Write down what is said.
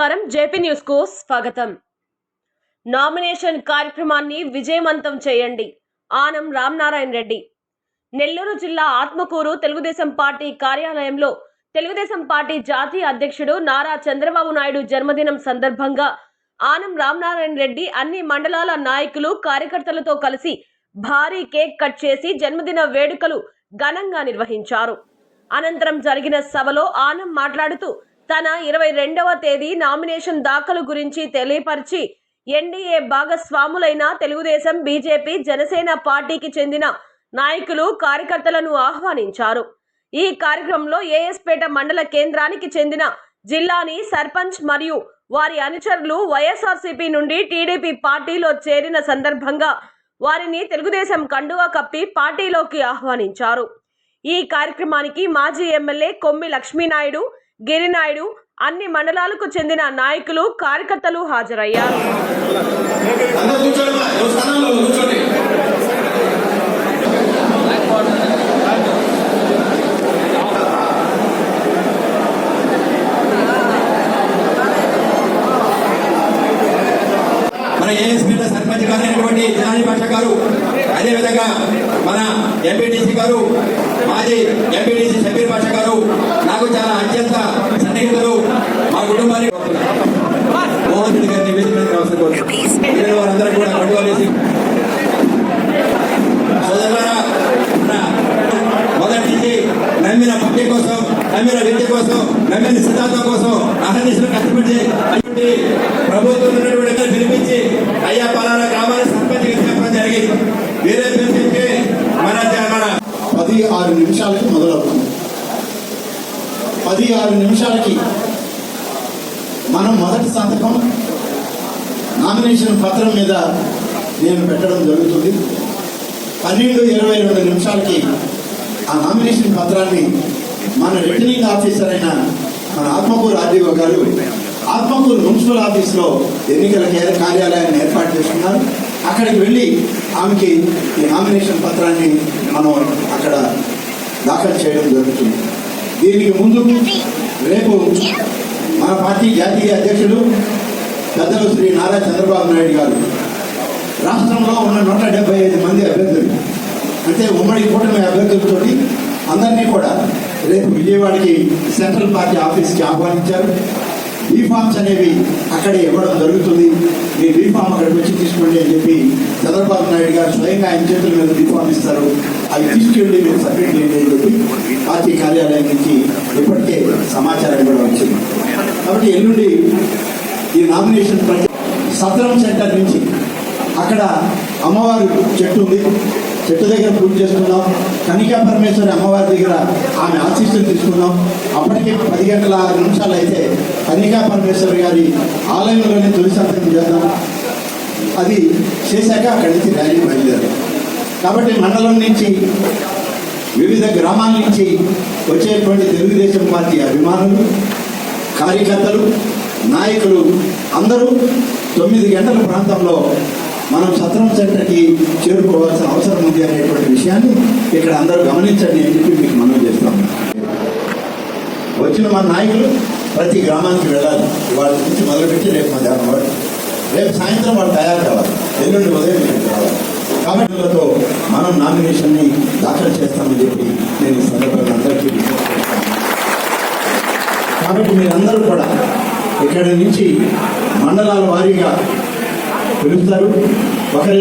నమస్కారం. జేపీ న్యూస్కు స్వాగతం. నామినేషన్ కార్యక్రమాన్ని విజయవంతం చేయండి. ఆనం రామనారాయణ రెడ్డి. నెల్లూరు జిల్లా ఆత్మకూరు తెలుగుదేశం పార్టీ కార్యాలయంలో తెలుగుదేశం పార్టీ జాతీయ అధ్యక్షుడు నారా చంద్రబాబు నాయుడు జన్మదినం సందర్భంగా ఆనం రామనారాయణ రెడ్డి అన్ని మండలాల నాయకులు కార్యకర్తలతో కలిసి భారీ కేక్ కట్ చేసి జన్మదిన వేడుకలు ఘనంగా నిర్వహించారు. అనంతరం జరిగిన సభలో ఆనం మాట్లాడుతూ తన ఇరవై రెండవ తేదీ నామినేషన్ దాఖలు గురించి తెలియపరిచి ఎన్డీఏ భాగస్వాములైన తెలుగుదేశం బీజేపీ జనసేన పార్టీకి చెందిన నాయకులు కార్యకర్తలను ఆహ్వానించారు. ఈ కార్యక్రమంలో ఏఎస్పేట మండల కేంద్రానికి చెందిన జిల్లాని సర్పంచ్ మరియు వారి అనుచరులు వైఎస్ఆర్సీపీ నుండి టీడీపీ పార్టీలో చేరిన సందర్భంగా వారిని తెలుగుదేశం కండువా కప్పి పార్టీలోకి ఆహ్వానించారు. ఈ కార్యక్రమానికి మాజీ ఎమ్మెల్యే కొమ్మి లక్ష్మీనాయుడు గిరినాయుడు అన్ని మండలాలకు చెందిన నాయకులు కార్యకర్తలు హాజరయ్యారు. మన ఏఎస్పీల సర్పంచ్ గారు అయినటువంటి భాష గారు అదేవిధంగా మన ఎంపీటీసీ గారు మాజీ ఎంపీటీసీ షబీర్ పాష గారు నాకు చాలా అత్యంత సన్నిహితులు మా కుటుంబానికి మోహన్ రెడ్డి గారిని వేదిక మీదకి రావాల్సిన కోరుతున్నాను. మిగిలిన వారందరూ కూడా వేసి మొదటి నుంచి నమ్మిన పార్టీ కోసం నమ్మిన వ్యక్తి కోసం నమ్మిన సిద్ధాంతం కోసం అహర్నిశలు కష్టపడి అటువంటి ప్రభుత్వం ఉన్నటువంటి పిలిపించి అయ్యా పలానా గ్రామాల సర్పంచ్ గారికి చెప్పడం జరిగింది. వేరే పేరు చెప్తే మన మన పది ఆరు నిమిషాలకి మొదలవుతుంది. పది ఆరు నిమిషాలకి మనం మొదటి సంతకం నామినేషన్ పత్రం మీద నేను పెట్టడం జరుగుతుంది. పన్నెండు ఇరవై రెండు నిమిషాలకి ఆ నామినేషన్ పత్రాన్ని మన రిటర్నింగ్ ఆఫీసర్ అయిన మన ఆత్మకూరు ఆర్డీఓ గారు ఆత్మకూరు మున్సిపల్ ఆఫీస్లో ఎన్నికల కార్యాలయాన్ని ఏర్పాటు చేసుకున్నారు. అక్కడికి వెళ్ళి ఆమెకి ఈ నామినేషన్ పత్రాన్ని మనం అక్కడ దాఖలు చేయడం జరుగుతుంది. దీనికి ముందు రేపు మన పార్టీ జాతీయ అధ్యక్షుడు పెద్దలు శ్రీ నారా చంద్రబాబు నాయుడు గారు. రాష్ట్రంలో ఉన్న నూట డెబ్బై ఐదు మంది అభ్యర్థులు. అంటే ఉమ్మడి కూటమి అభ్యర్థులతోటి అందరినీ కూడా రేపు విజయవాడకి సెంట్రల్ పార్టీ ఆఫీస్కి ఆహ్వానించారు. బీ ఫామ్స్ అనేవి అక్కడే ఇవ్వడం జరుగుతుంది. మీ బీ ఫామ్ అక్కడికి వచ్చి తీసుకోండి అని చెప్పి చంద్రబాబు నాయుడు గారు స్వయంగా ఆయన చేతుల మీద బీ ఫామ్ ఇస్తారు. అవి తీసుకెళ్ళి మీరు సబ్మిట్ చేయండి. పార్టీ కార్యాలయం నుంచి ఇప్పటికే సమాచారం కూడా వచ్చింది. కాబట్టి ఎల్లుండి ఈ నామినేషన్ ప్రక్రియ సత్రం సెంటర్ నుంచి అక్కడ అమ్మవారి చెట్టు ఉంది. చెట్టు దగ్గర పూజ చేసుకున్నాం కనికా పరమేశ్వరి అమ్మవారి దగ్గర ఆమె ఆశీస్సులు తీసుకున్నాం అప్పటికే పది గంటల ఆరు నిమిషాలు అయితే కనికా పరమేశ్వరి గారి ఆలయంలోనే తొలి సంతకం చేద్దాం. అది చేశాక అక్కడి నుంచి ర్యాలీ బయలుదేరాం. కాబట్టి మండలం నుంచి వివిధ గ్రామాల నుంచి వచ్చేటువంటి తెలుగుదేశం పార్టీ అభిమానులు కార్యకర్తలు నాయకులు అందరూ తొమ్మిది గంటల ప్రాంతంలో మనం సత్రం సెంటర్కి చేరుకోవాల్సిన అవసరం ఉంది అనేటువంటి విషయాన్ని ఇక్కడ అందరూ గమనించండి అని చెప్పి మీకు మనం చేస్తాం. వచ్చిన మన నాయకులు ప్రతి గ్రామానికి వెళ్ళాలి. వాళ్ళ నుంచి మొదలుపెట్టి రేపు మధ్యాహ్నం వరకు. రేపు సాయంత్రం వాళ్ళు తయారు కావాలి. ఎల్లుండి ఉదయం రావాలి. కాబట్టి వీళ్ళతో మనం నామినేషన్ని దాఖలు చేస్తామని చెప్పి నేను సందర్భంగా అందరికీ కాబట్టి మీరందరూ కూడా ఇక్కడి నుంచి మండలాల వారీగా పిలుస్తారు. ఒకరి